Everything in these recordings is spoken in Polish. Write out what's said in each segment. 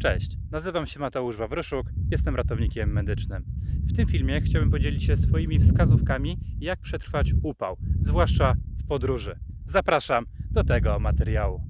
Cześć, nazywam się Mateusz Wawryszuk, jestem ratownikiem medycznym. W tym filmie chciałbym podzielić się swoimi wskazówkami, jak przetrwać upał, zwłaszcza w podróży. Zapraszam do tego materiału.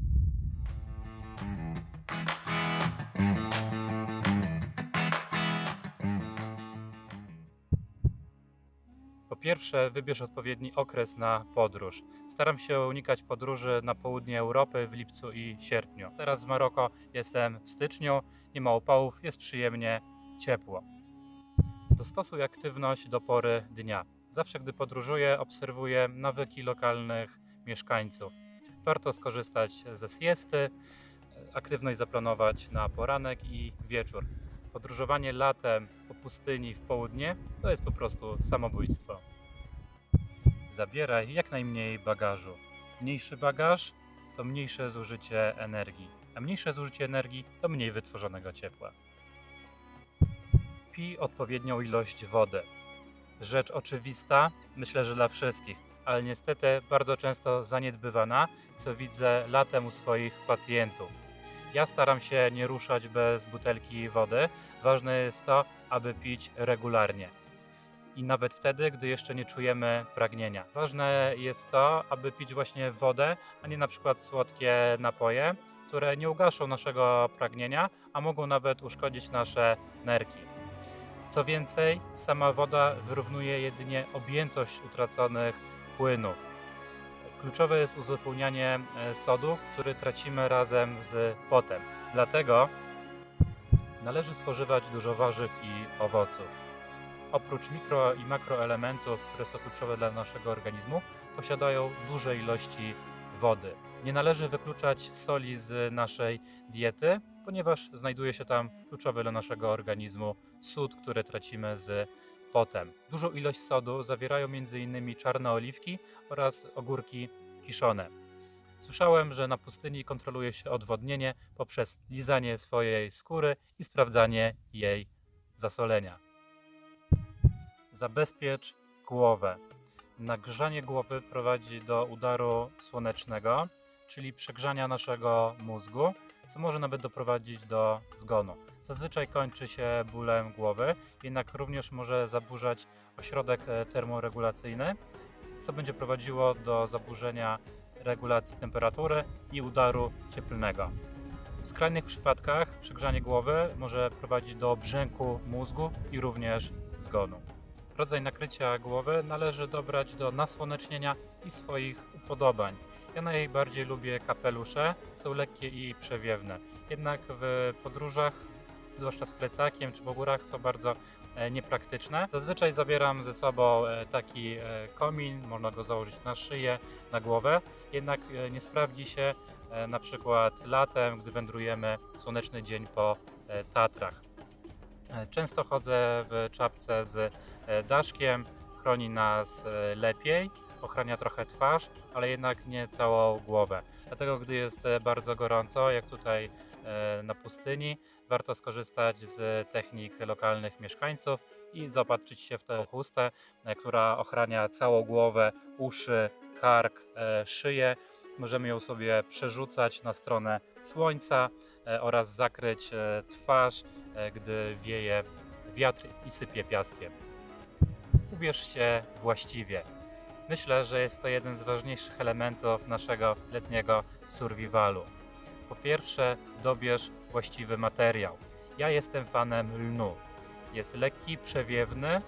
Pierwsze, wybierz odpowiedni okres na podróż. Staram się unikać podróży na południe Europy w lipcu i sierpniu. Teraz w Maroko jestem w styczniu, nie ma upałów, jest przyjemnie ciepło. Dostosuj aktywność do pory dnia. Zawsze, gdy podróżuję, obserwuję nawyki lokalnych mieszkańców. Warto skorzystać ze siesty, aktywność zaplanować na poranek i wieczór. Podróżowanie latem po pustyni w południe to jest po prostu samobójstwo. Zabieraj jak najmniej bagażu. Mniejszy bagaż to mniejsze zużycie energii, a mniejsze zużycie energii to mniej wytworzonego ciepła. Pij odpowiednią ilość wody. Rzecz oczywista, myślę, że dla wszystkich, ale niestety bardzo często zaniedbywana, co widzę latem u swoich pacjentów. Ja staram się nie ruszać bez butelki wody. Ważne jest to, aby pić regularnie. I nawet wtedy, gdy jeszcze nie czujemy pragnienia. Ważne jest to, aby pić właśnie wodę, a nie na przykład słodkie napoje, które nie ugaszą naszego pragnienia, a mogą nawet uszkodzić nasze nerki. Co więcej, sama woda wyrównuje jedynie objętość utraconych płynów. Kluczowe jest uzupełnianie e, sodu, który tracimy razem z potem. Dlatego należy spożywać dużo warzyw i owoców. Oprócz mikro i makroelementów, które są kluczowe dla naszego organizmu, posiadają duże ilości wody. Nie należy wykluczać soli z naszej diety, ponieważ znajduje się tam kluczowy dla naszego organizmu sód, który tracimy z potem. Dużą ilość sodu zawierają m.in. czarne oliwki oraz ogórki kiszone. Słyszałem, że na pustyni kontroluje się odwodnienie poprzez lizanie swojej skóry i sprawdzanie jej zasolenia. Zabezpiecz głowę. Nagrzanie głowy prowadzi do udaru słonecznego, czyli przegrzania naszego mózgu, co może nawet doprowadzić do zgonu. Zazwyczaj kończy się bólem głowy, jednak również może zaburzać ośrodek e, termoregulacyjny, co będzie prowadziło do zaburzenia regulacji temperatury i udaru cieplnego. W skrajnych przypadkach przegrzanie głowy może prowadzić do brzęku mózgu i również zgonu. Rodzaj nakrycia głowy należy dobrać do nasłonecznienia i swoich upodobań. Ja najbardziej lubię kapelusze, są lekkie i przewiewne. Jednak w podróżach, zwłaszcza z plecakiem czy po górach, są bardzo e, niepraktyczne. Zazwyczaj zabieram ze sobą e, taki e, komin, można go założyć na szyję, na głowę, jednak nie sprawdzi się na przykład latem, gdy wędrujemy w słoneczny dzień po Tatrach. Często chodzę w czapce z e, daszkiem, chroni nas e, lepiej, ochrania trochę twarz, ale jednak nie całą głowę. Dlatego, gdy jest e, bardzo gorąco, jak tutaj na pustyni, warto skorzystać z technik lokalnych mieszkańców i zaopatrzyć się w tę chustę, która ochrania całą głowę, uszy, kark, szyję. Możemy ją sobie przerzucać na stronę słońca oraz zakryć twarz, gdy wieje wiatr i sypie piaskiem. Ubierz się właściwie. Myślę, że jest to jeden z ważniejszych elementów naszego letniego survivalu. Po pierwsze, dobierz właściwy materiał. Ja jestem fanem lnu. Jest lekki, przewiewny,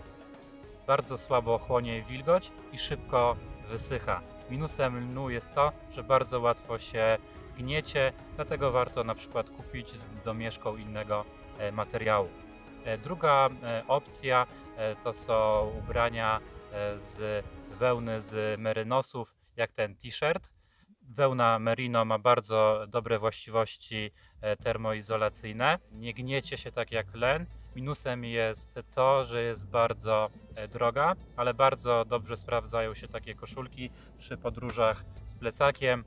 bardzo słabo chłonie wilgoć i szybko wysycha. Minusem lnu jest to, że bardzo łatwo się gniecie, dlatego warto na przykład kupić z domieszką innego e, materiału. E, Druga e, opcja e, to są ubrania e, z wełny z merynosów, jak ten t-shirt. Wełna merino ma bardzo dobre właściwości e, termoizolacyjne. Nie gniecie się tak jak len. Minusem jest to, że jest bardzo e, droga, ale bardzo dobrze sprawdzają się takie koszulki przy podróżach z plecakiem,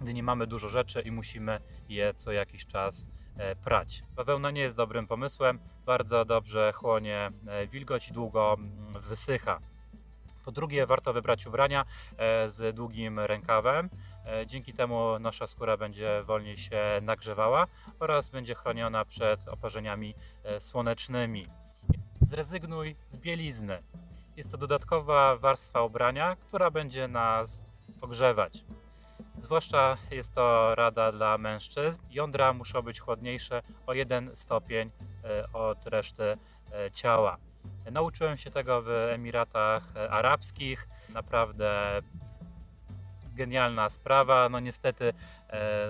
gdy nie mamy dużo rzeczy i musimy je co jakiś czas e, prać. Bawełna nie jest dobrym pomysłem, bardzo dobrze chłonie e, wilgoć i długo mm, wysycha. Po drugie, warto wybrać ubrania e, z długim rękawem. E, Dzięki temu nasza skóra będzie wolniej się nagrzewała oraz będzie chroniona przed oparzeniami e, słonecznymi. Zrezygnuj z bielizny. Jest to dodatkowa warstwa ubrania, która będzie nas ogrzewać. Zwłaszcza jest to rada dla mężczyzn. Jądra muszą być chłodniejsze o 1 stopień e, od reszty e, ciała. Nauczyłem się tego w Emiratach e, Arabskich. Naprawdę genialna sprawa. No niestety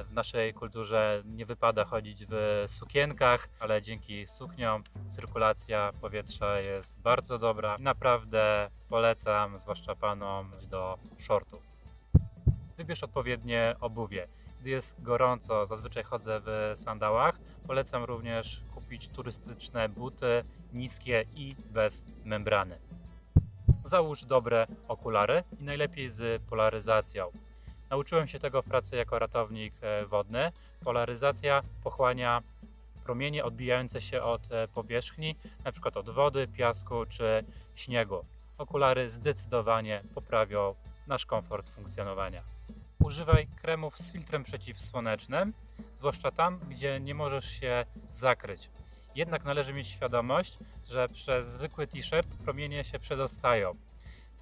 w naszej kulturze nie wypada chodzić w sukienkach, ale dzięki sukniom cyrkulacja powietrza jest bardzo dobra. Naprawdę polecam, zwłaszcza panom, do shortów. Wybierz odpowiednie obuwie. Gdy jest gorąco, zazwyczaj chodzę w sandałach. Polecam również kupić turystyczne buty niskie i bez membrany. Załóż dobre okulary i najlepiej z polaryzacją. Nauczyłem się tego w pracy jako ratownik e, wodny. Polaryzacja pochłania promienie odbijające się od e, powierzchni, np. od wody, piasku czy śniegu. Okulary zdecydowanie poprawią nasz komfort funkcjonowania. Używaj kremów z filtrem przeciwsłonecznym, zwłaszcza tam, gdzie nie możesz się zakryć. Jednak należy mieć świadomość, że przez zwykły t-shirt promienie się przedostają.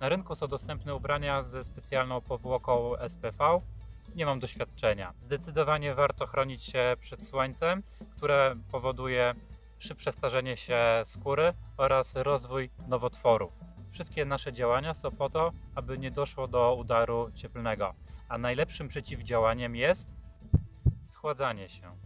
Na rynku są dostępne ubrania ze specjalną powłoką SPV. Nie mam doświadczenia. Zdecydowanie warto chronić się przed słońcem, które powoduje szybsze starzenie się skóry oraz rozwój nowotworów. Wszystkie nasze działania są po to, aby nie doszło do udaru cieplnego, a najlepszym przeciwdziałaniem jest schładzanie się.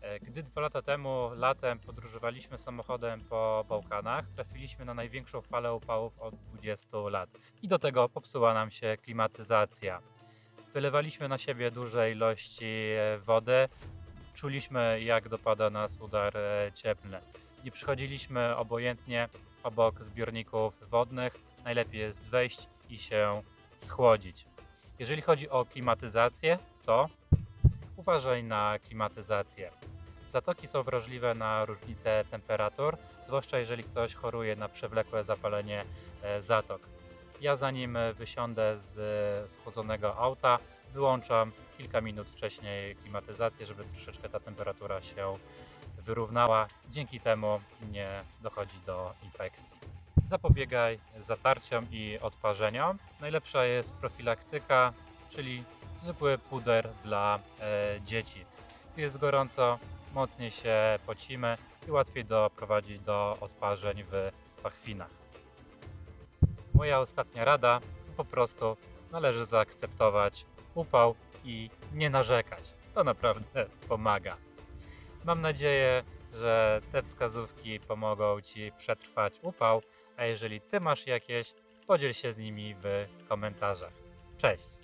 E, Gdy dwa lata temu latem podróżowaliśmy samochodem po Bałkanach, trafiliśmy na największą falę upałów od 20 lat. I do tego popsuła nam się klimatyzacja. Wylewaliśmy na siebie duże ilości e, wody, czuliśmy jak dopada nas udar e, cieplny. Nie przychodziliśmy obojętnie obok zbiorników wodnych. Najlepiej jest wejść i się schłodzić. Jeżeli chodzi o klimatyzację, to uważaj na klimatyzację. Zatoki są wrażliwe na różnice temperatur, zwłaszcza jeżeli ktoś choruje na przewlekłe zapalenie e, zatok. Ja zanim wysiądę z e, schłodzonego auta, wyłączam kilka minut wcześniej klimatyzację, żeby troszeczkę ta temperatura się wyrównała. Dzięki temu nie dochodzi do infekcji. Zapobiegaj zatarciom i odparzeniom. Najlepsza jest profilaktyka, czyli zwykły puder dla e, dzieci. Jest gorąco, mocniej się pocimy i łatwiej doprowadzić do odparzeń w pachwinach. Moja ostatnia rada po prostu należy zaakceptować upał i nie narzekać. To naprawdę pomaga. Mam nadzieję, że te wskazówki pomogą Ci przetrwać upał, a jeżeli Ty masz jakieś, podziel się z nimi w komentarzach. Cześć!